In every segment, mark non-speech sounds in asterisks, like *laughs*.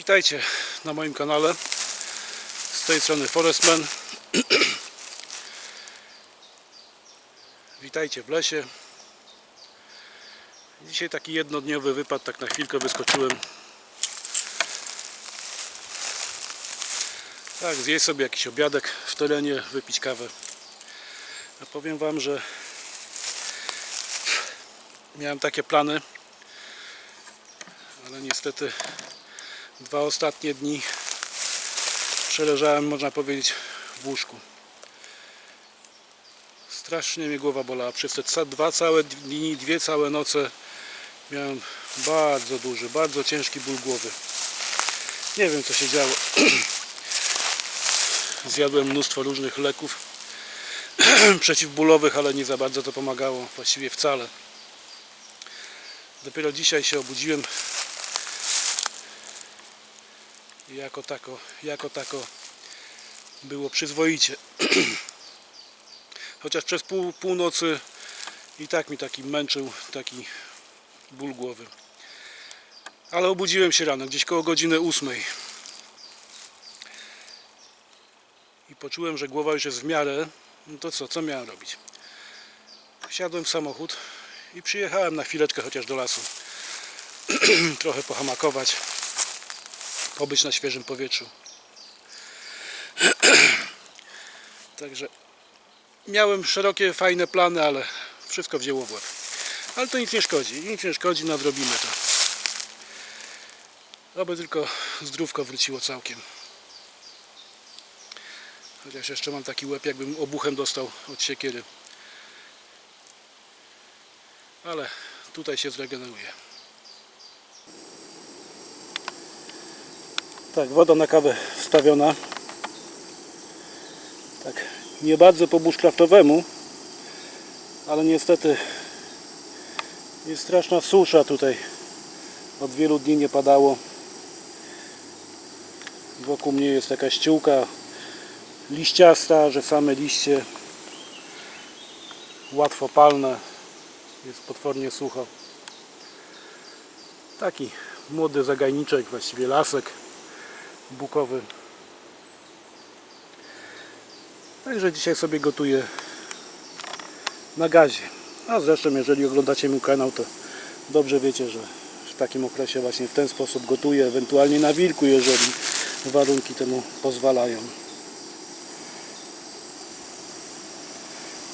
Witajcie na moim kanale. Z tej strony Forestman. Witajcie w lesie. Dzisiaj taki jednodniowy wypad, tak na chwilkę wyskoczyłem. Tak, zjeść sobie jakiś obiadek w terenie, wypić kawę. A powiem Wam, że miałem takie plany, ale niestety dwa ostatnie dni przeleżałem, można powiedzieć, w łóżku. Strasznie mnie głowa bolała. Przez te dwa całe dni, dwie całe noce miałem bardzo duży, bardzo ciężki ból głowy. Nie wiem co się działo. *clears throat* Zjadłem mnóstwo różnych leków *clears throat* przeciwbólowych, ale nie za bardzo to pomagało. Właściwie wcale. Dopiero dzisiaj się obudziłem jako tako, jako tako było przyzwoicie. *clears throat* Chociaż przez pół, północy i tak mi taki męczył, taki ból głowy. Ale obudziłem się rano, gdzieś koło godziny ósmej. I poczułem, że głowa już jest w miarę. No to co, co miałem robić? Wsiadłem w samochód i przyjechałem na chwileczkę chociaż do lasu. *clears throat* Trochę pohamakować, pobyć na świeżym powietrzu. *clears throat* Także miałem szerokie, fajne plany, ale wszystko wzięło w łeb. Ale to nic nie szkodzi, nic nie szkodzi, nadrobimy to. Oby tylko zdrówko wróciło całkiem. Chociaż jeszcze mam taki łeb, jakbym obuchem dostał od siekiery. Ale tutaj się zregeneruje. Tak, woda na kawę wstawiona. Tak, nie bardzo po bushcraftowemu, ale niestety jest straszna susza tutaj. Od wielu dni nie padało. Wokół mnie jest taka ściółka liściasta, że same liście łatwo palne. Jest potwornie sucho. Taki młody zagajniczek, właściwie lasek bukowy. Także dzisiaj sobie gotuję na gazie. A zresztą jeżeli oglądacie mój kanał to dobrze wiecie, że w takim okresie właśnie w ten sposób gotuję, ewentualnie na wilku, jeżeli warunki temu pozwalają.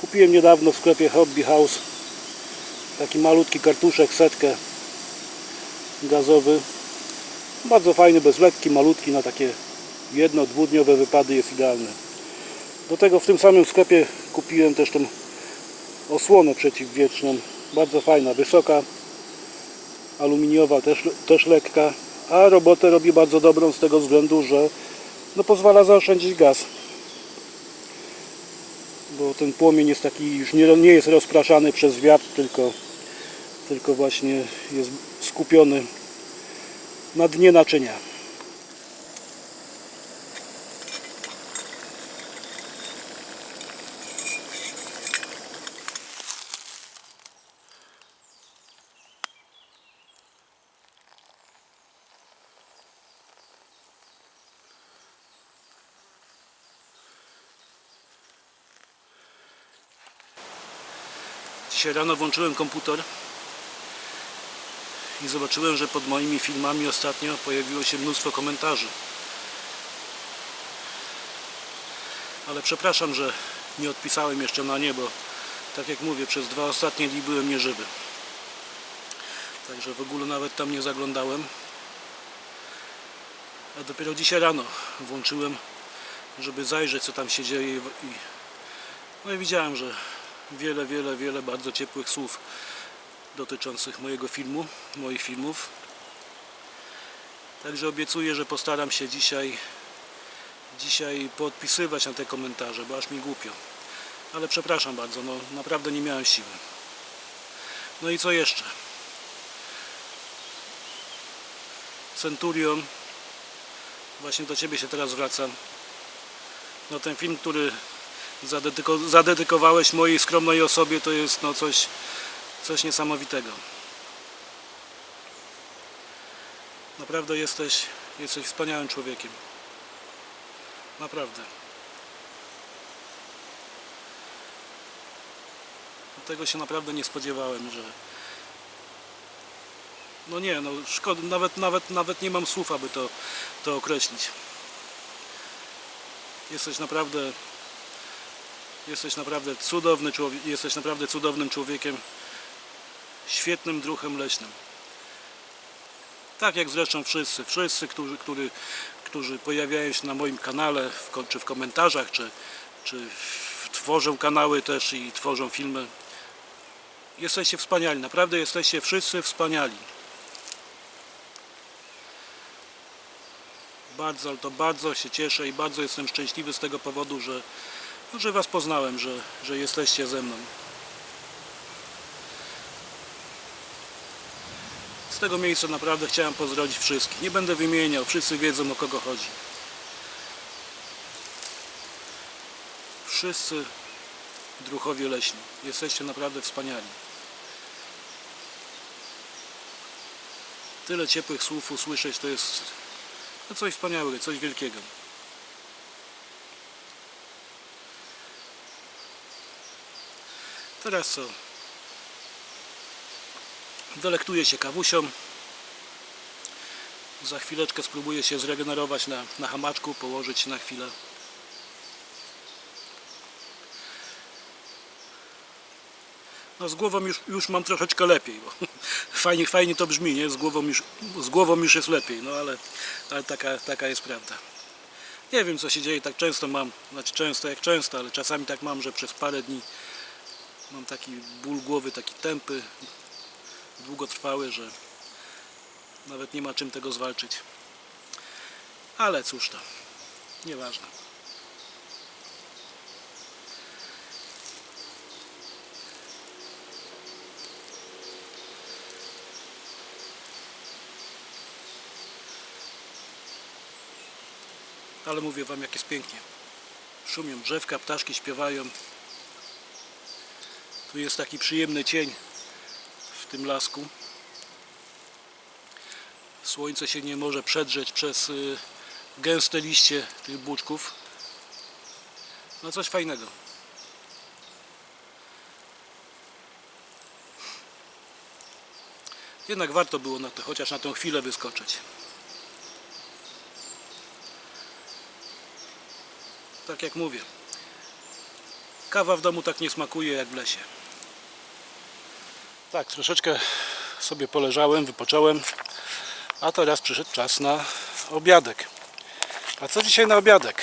Kupiłem niedawno w sklepie Hobby House taki malutki kartuszek, setkę gazowy. Bardzo fajny, bezlekki, malutki na takie jedno, dwudniowe wypady jest idealny. Do tego w tym samym sklepie kupiłem też tą osłonę przeciwwietrzną. Bardzo fajna, wysoka, aluminiowa, też, też lekka, a robotę robi bardzo dobrą z tego względu, że no, pozwala zaoszczędzić gaz. Bo ten płomień jest taki, już nie, nie jest rozpraszany przez wiatr, tylko, tylko właśnie jest skupiony na dnie naczynia. Dzisiaj rano włączyłem komputer i zobaczyłem, że pod moimi filmami ostatnio pojawiło się mnóstwo komentarzy. Ale przepraszam, że nie odpisałem jeszcze na nie, bo tak jak mówię, przez dwa ostatnie dni byłem nieżywy. Także w ogóle nawet tam nie zaglądałem. A dopiero dzisiaj rano włączyłem, żeby zajrzeć co tam się dzieje no i widziałem, że wiele, wiele, wiele bardzo ciepłych słów dotyczących mojego filmu, moich filmów. Także obiecuję, że postaram się dzisiaj dzisiaj podpisywać na te komentarze, bo aż mi głupio. Ale przepraszam bardzo, no naprawdę nie miałem siły. No i co jeszcze? Centurion, właśnie do Ciebie się teraz zwracam. No ten film, który zadedyko, zadedykowałeś mojej skromnej osobie, to jest no coś, coś niesamowitego. Naprawdę jesteś, Jesteś wspaniałym człowiekiem. Naprawdę. Tego się naprawdę nie spodziewałem, że. No nie, no szkoda, nawet, nawet, nawet nie mam słów, aby to, to określić. Jesteś naprawdę. Jesteś naprawdę cudowny człowiek, jesteś naprawdę cudownym człowiekiem, świetnym druhem leśnym. Tak jak zresztą wszyscy, wszyscy, którzy, którzy, którzy pojawiają się na moim kanale, w, czy w komentarzach, czy, czy w, tworzą kanały też i tworzą filmy. Jesteście wspaniali, naprawdę jesteście wszyscy wspaniali. Bardzo, to bardzo się cieszę i bardzo jestem szczęśliwy z tego powodu, że, że Was poznałem, że, że jesteście ze mną. Tego miejsca naprawdę chciałem pozdrowić wszystkich. Nie będę wymieniał, wszyscy wiedzą o kogo chodzi. Wszyscy druchowie leśni. Jesteście naprawdę wspaniali. Tyle ciepłych słów usłyszeć to jest no coś wspaniałego, coś wielkiego. Teraz co? Delektuję się kawusią. Za chwileczkę spróbuję się zregenerować na, na hamaczku, położyć na chwilę. No z głową już, już mam troszeczkę lepiej, bo *laughs* fajnie, fajnie to brzmi, nie? Z głową już, z głową już jest lepiej, no ale, ale taka, taka jest prawda. Nie wiem co się dzieje, tak często mam, znaczy często jak często, ale czasami tak mam, że przez parę dni mam taki ból głowy, taki tępy, długotrwały, że nawet nie ma czym tego zwalczyć. Ale cóż to, nieważne. Ale mówię wam jak jest pięknie. Szumią drzewka, ptaszki śpiewają. Tu jest taki przyjemny cień tym lasku. Słońce się nie może przedrzeć przez y, gęste liście tych buczków. No coś fajnego. Jednak warto było na to, chociaż na tę chwilę wyskoczyć. Tak jak mówię. Kawa w domu tak nie smakuje jak w lesie. Tak, troszeczkę sobie poleżałem, wypocząłem. A teraz przyszedł czas na obiadek. A co dzisiaj na obiadek?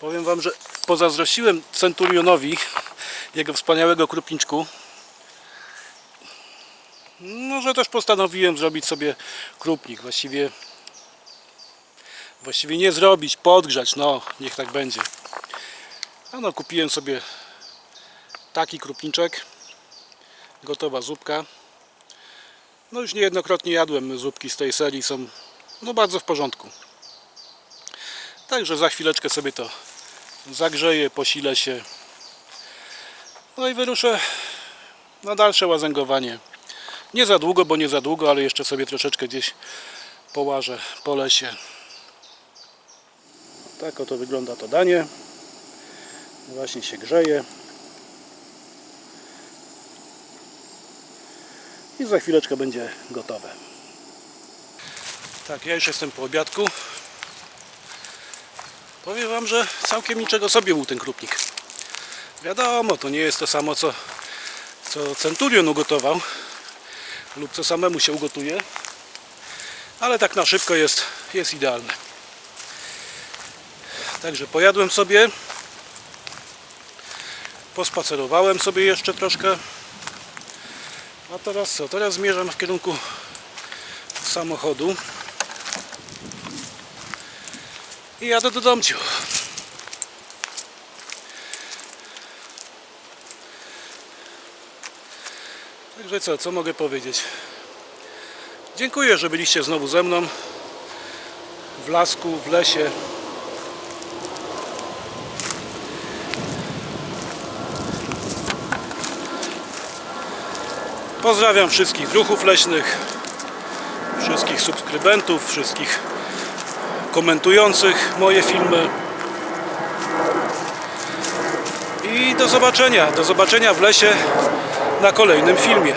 Powiem Wam, że pozazdrościłem Centurionowi jego wspaniałego krupniczku. No, że też postanowiłem zrobić sobie krupnik. Właściwie właściwie nie zrobić, podgrzać, no niech tak będzie. A no kupiłem sobie taki krupniczek, gotowa zupka. No już niejednokrotnie jadłem zupki z tej serii, są no bardzo w porządku. Także za chwileczkę sobie to zagrzeję, posilę się. No i wyruszę na dalsze łazęgowanie. Nie za długo, bo nie za długo, ale jeszcze sobie troszeczkę gdzieś połażę po lesie. Tak oto wygląda to danie. Właśnie się grzeje. I za chwileczkę będzie gotowe. Tak, ja już jestem po obiadku. Powiem Wam, że całkiem niczego sobie był ten krupnik. Wiadomo, to nie jest to samo, co, co Centurion ugotował lub co samemu się ugotuje. Ale tak na szybko jest, jest idealne. Także pojadłem sobie. Pospacerowałem sobie jeszcze troszkę. A teraz co? Teraz zmierzam w kierunku samochodu. I jadę do domciu. Także co, co mogę powiedzieć? Dziękuję, że byliście znowu ze mną w lasku, w lesie. Pozdrawiam wszystkich druhów leśnych, wszystkich subskrybentów, wszystkich komentujących moje filmy. I do zobaczenia, do zobaczenia w lesie na kolejnym filmie.